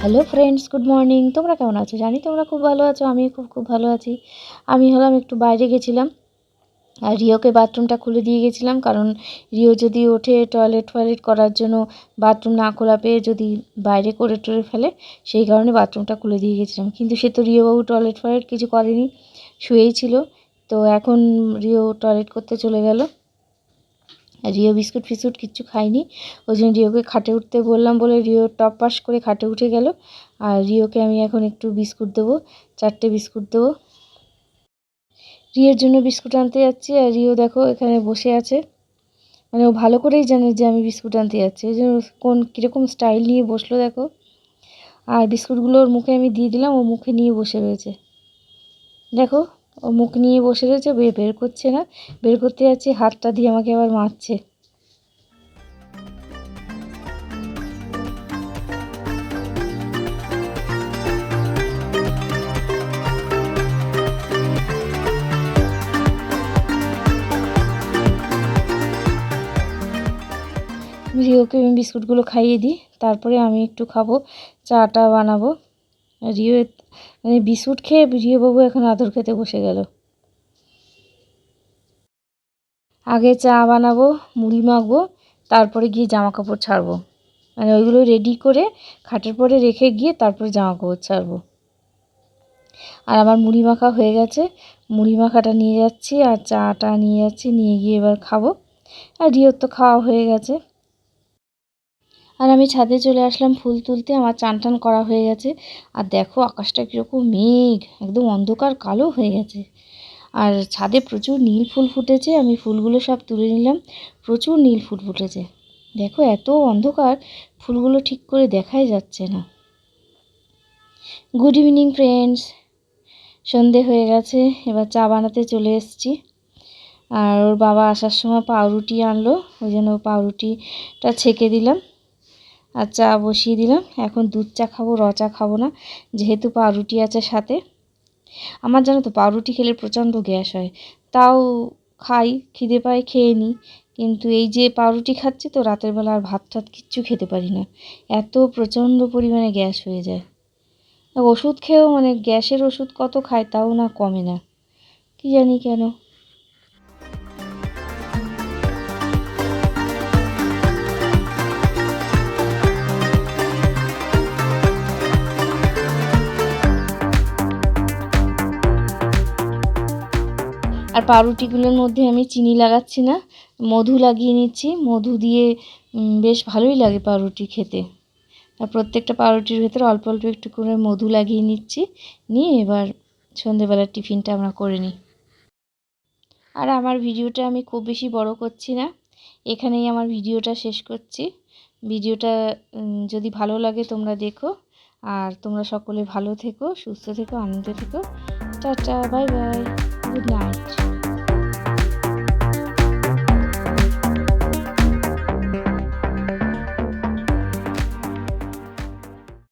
Hello friends good morning তোমরা কেমন আছো? জানি তোমরা খুব ভালো আছো আমি খুব খুব ভালো আছি। আমি হলাম একটু বাইরে গেছিলাম। আর রিওকে বাথরুমটা খুলে দিয়ে গেছিলাম, কারণ রিও যদি ওঠে টয়লেট টয়লেট করার জন্য বাথরুম না খোলা পেয়ে যদি বাইরে করে টরে ফেলে, সেই কারণে বাথরুমটা খুলে দিয়ে গেছিলাম। কিন্তু সে তো রিওবাবু টয়লেট ফয়লেট কিছু করেনি, শুয়েই ছিল। তো এখন রিও টয়লেট করতে চলে গেল। রিও বিস্কুট ফিস্কুট কিচ্ছু খাইনি। ওই জন্য রিওকে খাটে উঠতে বললাম বলে রিও টপ পাস করে খাটে উঠে গেল। আর রিওকে আমি এখন একটু বিস্কুট দেবো, চারটে বিস্কুট দেবো। রিওর জন্য বিস্কুট আনতে যাচ্ছি আর রিও দেখো এখানে বসে আছে। মানে ও ভালো করেই জানে যে আমি বিস্কুট আনতে যাচ্ছি। ওই জন্য কোন কীরকম স্টাইল নিয়ে বসল দেখো। আর বিস্কুটগুলো ওর মুখে আমি দিয়ে দিলাম, ও মুখে নিয়ে বসে রয়েছে। দেখো ও মুখ নিয়ে বসে রয়েছে বের বের করছে না। বের করতে যাচ্ছি, হাতটা দিয়ে আমাকে আবার মারছে। রিওকে আমি বিস্কুটগুলো খাইয়ে দিই, তারপরে আমি একটু খাব, চাটা বানাবো। রিও মানে বিস্কুট খেয়ে রিও বাবু এখন আদর খেতে বসে গেল। আগে চা বানাবো, মুড়ি মাখবো, তারপরে গিয়ে জামা কাপড় ছাড়বো। মানে ওইগুলো রেডি করে খাটের পরে রেখে গিয়ে তারপরে জামা কাপড় ছাড়বো। আর আমার মুড়ি মাখা হয়ে গেছে। মুড়ি মাখাটা নিয়ে যাচ্ছি আর চাটা নিয়ে যাচ্ছি, নিয়ে গিয়ে এবার খাব। আর রিওর তো খাওয়া হয়ে গেছে। আর আমি ছাদে চলে আসলাম, ফুল তুলতে। আমার চান টান করা হয়ে গেছে। আর দেখো, আকাশটা কীরকম মেঘ, একদম অন্ধকার, কালো হয়ে গেছে। আর ছাদে প্রচুর নীল ফুল ফুটেছে। আমি ফুলগুলো সব তুলে নিলাম। প্রচুর নীল ফুল ফুটেছে। দেখো, এত অন্ধকার, ফুলগুলো ঠিক করে দেখাই যাচ্ছে না। গুড ইভিনিং ফ্রেন্ডস সন্ধে হয়ে গেছে। এবার চা বানাতে চলে এসেছি। আর ওর বাবা আসার সময় পাউরুটি আনলো। ওই জন্য পাউরুটিটা ছেঁকে দিলাম। আর চা বসিয়ে দিলাম। এখন দুধ চা খাব, র চা খাব না। যেহেতু পাউরুটি আছে সাথে। আমার জানো তো, পাউরুটি খেলে প্রচণ্ড গ্যাস হয়। তাও খাই, খিদে পায়, খেয়ে নিই। কিন্তু এই যে পাউরুটি খাচ্ছি তো, রাতের বেলা আর ভাত টাত কিচ্ছু খেতে পারি না। এত প্রচণ্ড পরিমাণে গ্যাস হয়ে যায়। ওষুধ খেয়েও মানে গ্যাসের ওষুধ কত খায় তাও না কমে না। কী জানি কেন। আর পাউরুটিগুলোর মধ্যে আমি চিনি লাগাচ্ছি না, মধু লাগিয়ে নিচ্ছি। মধু দিয়ে বেশ ভালোই লাগে পাউরুটি খেতে। আর প্রত্যেকটা পাউরুটির ভেতরে অল্প অল্প একটু করে মধু লাগিয়ে নিচ্ছি। নিয়ে এবার সন্ধেবেলার টিফিনটা আমরা করে নিই। আর আমার ভিডিওটা আমি খুব বেশি বড় করছি না। এখানেই আমার ভিডিওটা শেষ করছি। ভিডিওটা যদি ভালো লাগে তোমরা দেখো। আর তোমরা সকলে ভালো থেকো, সুস্থ থেকো, আনন্দে থেকো। Tata, bye bye. Good night